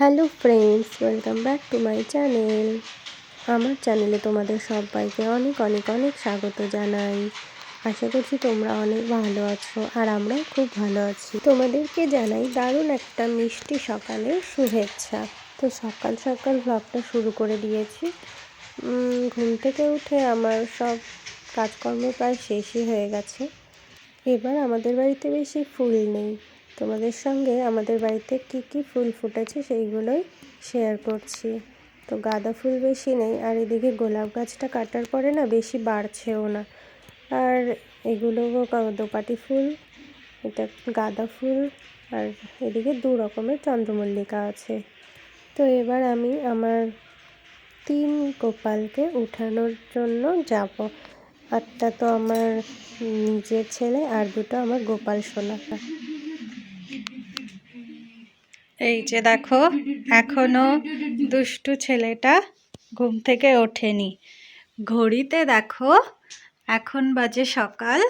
Hello friends, welcome back to my channel. আমার চ্যানেলে তোমাদের সবাইকে অনেক অনেক অনেক স্বাগত জানাই। আশা করছি তোমরা অনেক ভালো আছো আর আমরাও খুব ভালো আছি। তোমাদেরকে জানাই দারুণ একটা মিষ্টি সকালের শুভেচ্ছা। তো সকাল সকাল ব্লগটা শুরু করে দিয়েছি। ঘুম থেকে উঠে আমার সব কাজকর্ম প্রায় শেষই হয়ে গেছে। এবার আমাদের বাড়িতে বেশি ফুল নেই। তোমাদের সঙ্গে আমাদের বাড়িতে কি কি ফুল ফুটেছে সেইগুলোই শেয়ার করছি। তো গাঁদা ফুল বেশি নেই, আর এদিকে গোলাপ গাছটা কাটার পরে না বেশি বাড়ছেও না। আর এগুলো দোপাটি ফুল, এটা গাঁদা ফুল, আর এদিকে দু রকমের চন্দ্রমল্লিকা আছে। তো এবার আমি আমার তিন গোপালকে উঠানোর জন্য যাব। একটা তো আমার নিজের ছেলে আর দুটো আমার গোপাল সোনা। এই যে দেখো এখনও দুষ্টু ছেলেটা ঘুম থেকে ওঠেনি। ঘড়িতে দেখো এখন বাজে সকাল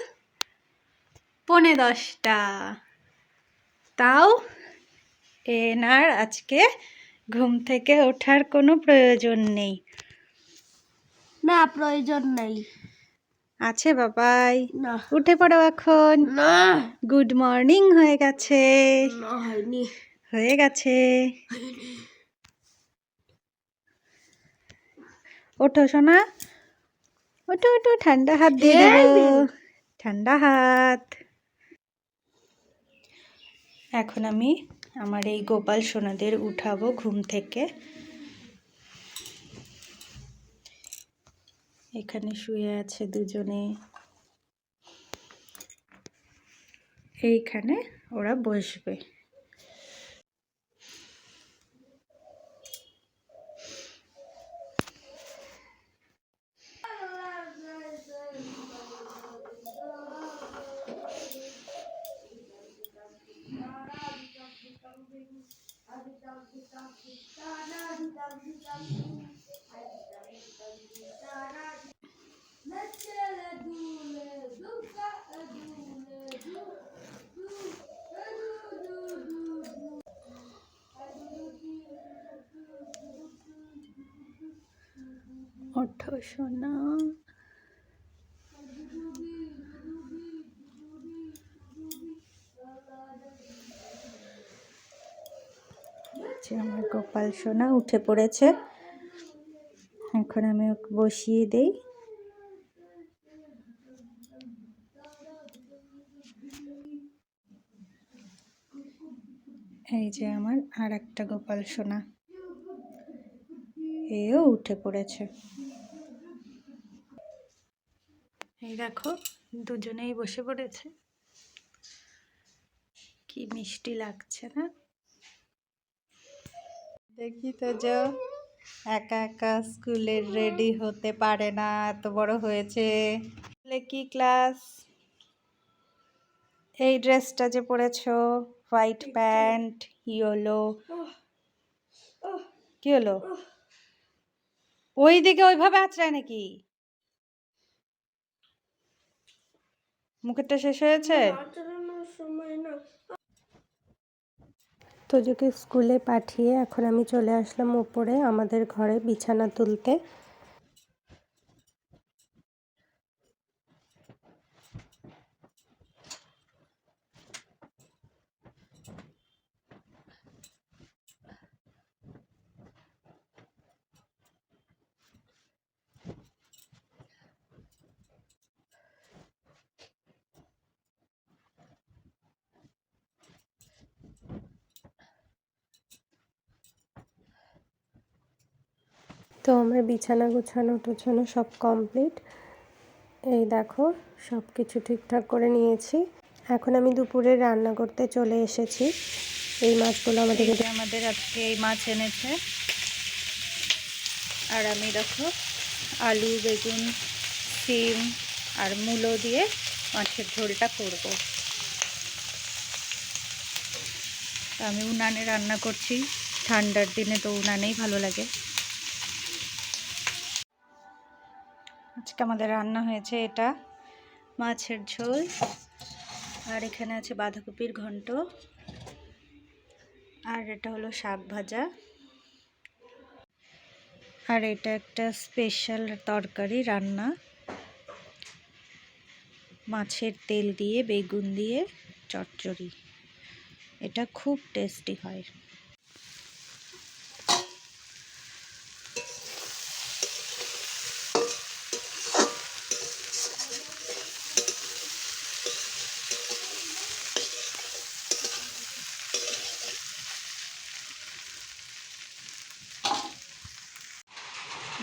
পনে দশটা। তাও এনার আজকে ঘুম থেকে ওঠার কোনো প্রয়োজন নেই। না প্রয়োজন নেই। আছে বাবাই। উঠে পড়ো এখন। না। গুড মর্নিং হয়ে গেছে। হয়ে গেছে। ওঠো সোনা। ওঠো ওঠো ঠান্ডা হাত দিয়ে দেবো। ঠান্ডা হাত। এখন আমি আমার এই গোপাল সোনাদের উঠাবো ঘুম থেকে। এখানে শুয়ে আছে দুজনে। এইখানে ওরা বসবে। ওঠো যে আমার গোপাল সোনা উঠে পড়েছে, এখন আমি ওকে বসিয়ে দেই। এই যে আমার আর একটা গোপাল সোনা, এও উঠে পড়েছে। এই দেখো দুজনেই বসে পড়েছে। কি মিষ্টি লাগছে না? দেখি তো যে একা একা স্কুলের রেডি হতে পারে না এত বড় হয়েছে। কি ক্লাস? এই ড্রেসটা যে পরেছো হোয়াইট প্যান্ট ইয়েলো। কি হলো? ওই দিকে ওইভাবে আছড়ায় নাকি? মুখেরটা শেষ হয়েছে? তোজুকে স্কুলে পাঠিয়ে এখন আমি চলে আসলাম উপরে আমাদের ঘরে বিছানা তুলতে। তো আমার বিছানা গোছানো টোছানো সব কমপ্লিট এই দেখো, সব কিছু ঠিকঠাক করে নিয়েছি। এখন আমি দুপুরে রান্না করতে চলে এসেছি। এই মাছগুলো আমাদের আমাদের আজকে এই মাছ এনেছে। আর আমি দেখো, আলু, বেগুন, সিম আর মূলো দিয়ে মাছের ঝোলটা করব। আমি উনানে রান্না করছি। ঠান্ডার দিনে তো উনানেই ভালো লাগে। আজকে আমাদের রান্না হয়েছে এটা মাছের ঝোল। আর এখানে আছে বাঁধাকপির ঘন্ট। আর এটা হলো শাক ভাজা। আর এটা একটা স্পেশাল তরকারি রান্না। মাছের তেল দিয়ে, বেগুন দিয়ে, চচ্চড়ি। এটা খুব টেস্টি হয়।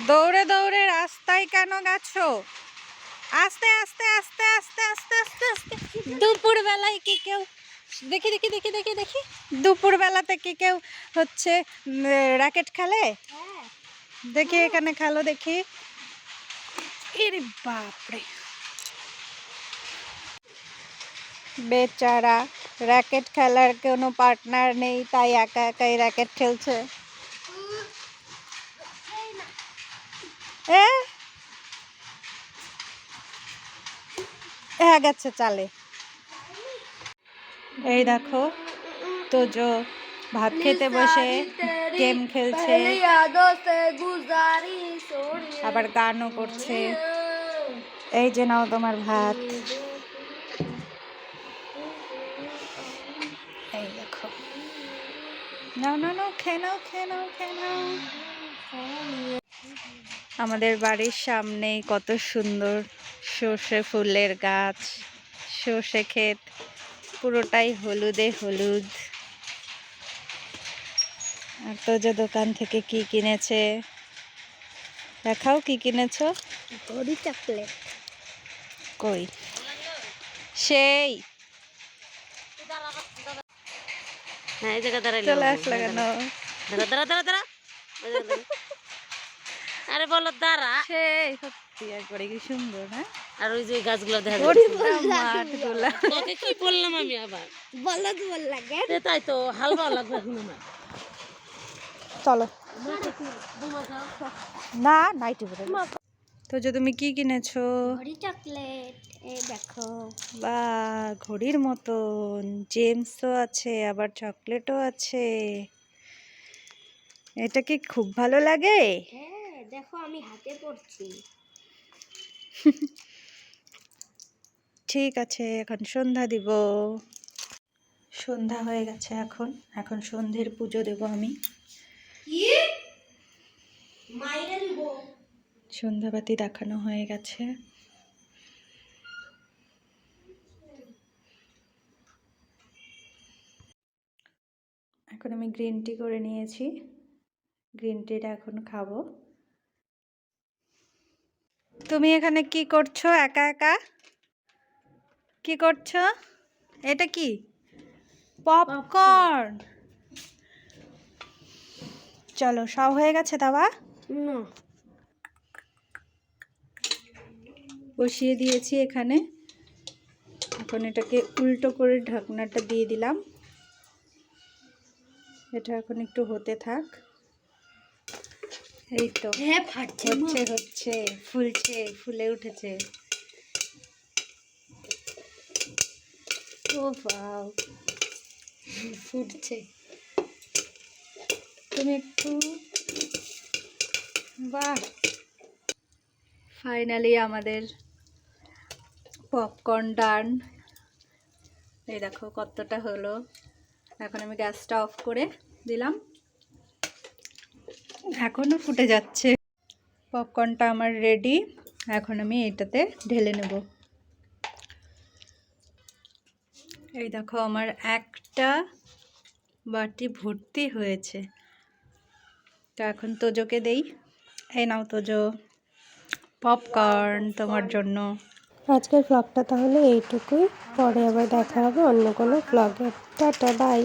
দৌড়ে দৌড়ে রাস্তায় কেন গেছো? আস্তে আস্তে আস্তে আস্তে আস্তে আস্তে আস্তে। দুপুর বেলায় কি কেউ দেখি দেখি দেখি দেখি দেখি। দুপুর বেলাতে কি কেউ হচ্ছে র্যাকেট খেলে? দেখি এখানে খেলো দেখি। এরে বাপরে। বেচারা র্যাকেট খেলার কোনো পার্টনার নেই তাই একা একাই র্যাকেট খেলছে। হ্যাঁ গেছে, চালে। এই দেখো তো জো ভাত খেতে বসে, গেম খেলছে। আবার গানও করছে। এই যে নাও তোমার ভাত। এই দেখো। নাও নাও নাও, খেয়ে নাও খেয়ে নাও খেয়ে নাও। আমাদের বাড়ির সামনে কত সুন্দর সর্ষে ফুলের গাছ সর্ষে ক্ষেত পুরোটাই হলুদে হলুদ। আর তো যে দোকান থেকে কি কিনেছে? দেখাও কি কিনেছ? গরি চকলেট। কই? সেই। হ্যাঁ, চলে আসলো কেন দাঁড়া দাঁড়া দাঁড়া। আরে বলো দাঁড়া। সেই সত্যি একবারে কি সুন্দর হ্যাঁ? আর ওই যে গাছগুলো দেখা তোকে কি বললাম আমি আবার? বলদ বল লাগে তাই তো হালকা লাগবে এখন আমার। চলো। না নাইটি পরে তো যে তুমি কি কিনেছো? ঘড়ি চকলেট এই দেখো। বা ঘড়ির মতন। জেমসও আছে আবার চকলেটও আছে। এটা কি খুব ভালো লাগে? হ্যাঁ। দেখো আমি হাতে পড়ছি। ঠিক আছে এখন সন্ধ্যা দিব। সন্ধ্যা হয়ে গেছে এখন। এখন সন্ধ্যের পুজো দেব আমি। সন্ধ্যাবাতি দেখানো হয়ে গেছে। এখন আমি গ্রিন টি করে নিয়েছি। গ্রিন টিটা এখন খাব। তুমি এখানে কি করছ? একা একা? কি করছ? এটা কি? পপকর্ন চলো সব হয়ে গেছে দাবা? বসিয়ে দিয়েছি এখানে। এখন এটাকে উল্টো করে ঢাকনাটা দিয়ে দিলাম। এটা এখন একটু হতে থাক। এই তো। হ্যাঁ ফাটছে হচ্ছে হচ্ছে ফুলছে ফুলে উঠেছে। ও বাও। ফুটছে। তুমি একটু বাহ। ফাইনালি আমাদের পপকর্ন ডান এই দেখো কতটা হলো। এখন আমি গ্যাসটা অফ করে দিলাম। এখনও ফুটে যাচ্ছে। পপকর্নটা আমার রেডি এখন আমি এটাতে ঢেলে নেব। এই দেখো, আমার একটা বাটি ভর্তি হয়েছে। তো এখন তোজোকে দেই। এই নাও তোজো। পপকর্ন তোমার জন্য। আজকের ব্লগটা তাহলে এইটুকুই। পরে আবার দেখা হবে অন্য কোনো ব্লগে টাটা বাই